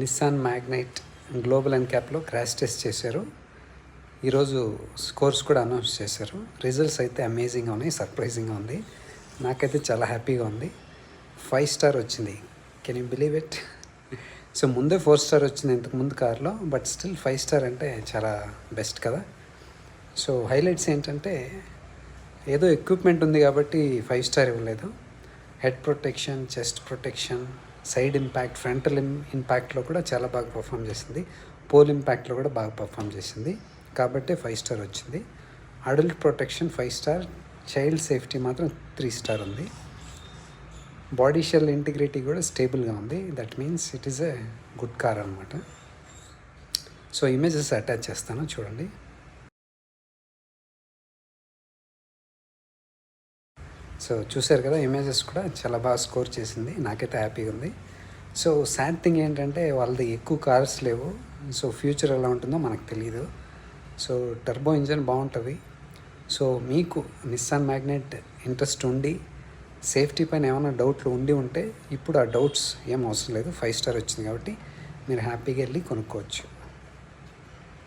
Nissan Magnite global and క్యాప్లో crash test చేశారు. ఈరోజు స్కోర్స్ కూడా అనౌన్స్ చేశారు. రిజల్ట్స్ అయితే అమేజింగ్గా ఉన్నాయి సర్ప్రైజింగ్గా ఉంది. నాకైతే చాలా హ్యాపీగా ఉంది. ఫైవ్ స్టార్ వచ్చింది. Can you believe it so ముందే ఫోర్ స్టార్ వచ్చింది ఇంతకు ముందు కార్లో బట్ స్టిల్ ఫైవ్ స్టార్ అంటే చాలా బెస్ట్ కదా. సో హైలైట్స్ ఏంటంటే ఏదో ఎక్విప్మెంట్ ఉంది కాబట్టి ఫైవ్ స్టార్ ఇవ్వలేదు. Head protection chest protection side impact frontal ఇంపాక్ట్లో కూడా చాలా బాగా పర్ఫామ్ చేసింది. పోల్ ఇంపాక్ట్లో కూడా బాగా పర్ఫామ్ చేసింది. కాబట్టి ఫైవ్ స్టార్ వచ్చింది. Adult protection five star child safety మాత్రం త్రీ స్టార్ ఉంది. బాడీ షెల్ ఇంటిగ్రిటీ కూడా స్టేబుల్గా ఉంది. That means it is a good car అనమాట సో ఇమేజెస్ అటాచ్ చేస్తాను చూడండి. సో చూశారు కదా ఇమేజెస్ కూడా చాలా బాగా స్కోర్ చేసింది. నాకైతే హ్యాపీగా ఉంది. సో సాడ్ థింగ్ ఏంటంటే వాళ్ళది ఎక్కువ కార్స్ లేవు. సో ఫ్యూచర్ ఎలా ఉంటుందో మనకు తెలియదు సో టర్బో ఇంజన్ బాగుంటుంది. సో మీకు నిస్సాన్ మ్యాగ్నెట్ ఇంట్రెస్ట్ ఉండి సేఫ్టీ పైన ఏమైనా డౌట్లు ఉండి ఉంటే ఇప్పుడు ఆ డౌట్స్ ఏం అవసరం లేదు. ఫైవ్ స్టార్ వచ్చింది కాబట్టి మీరు హ్యాపీగా వెళ్ళి కొనుక్కోవచ్చు.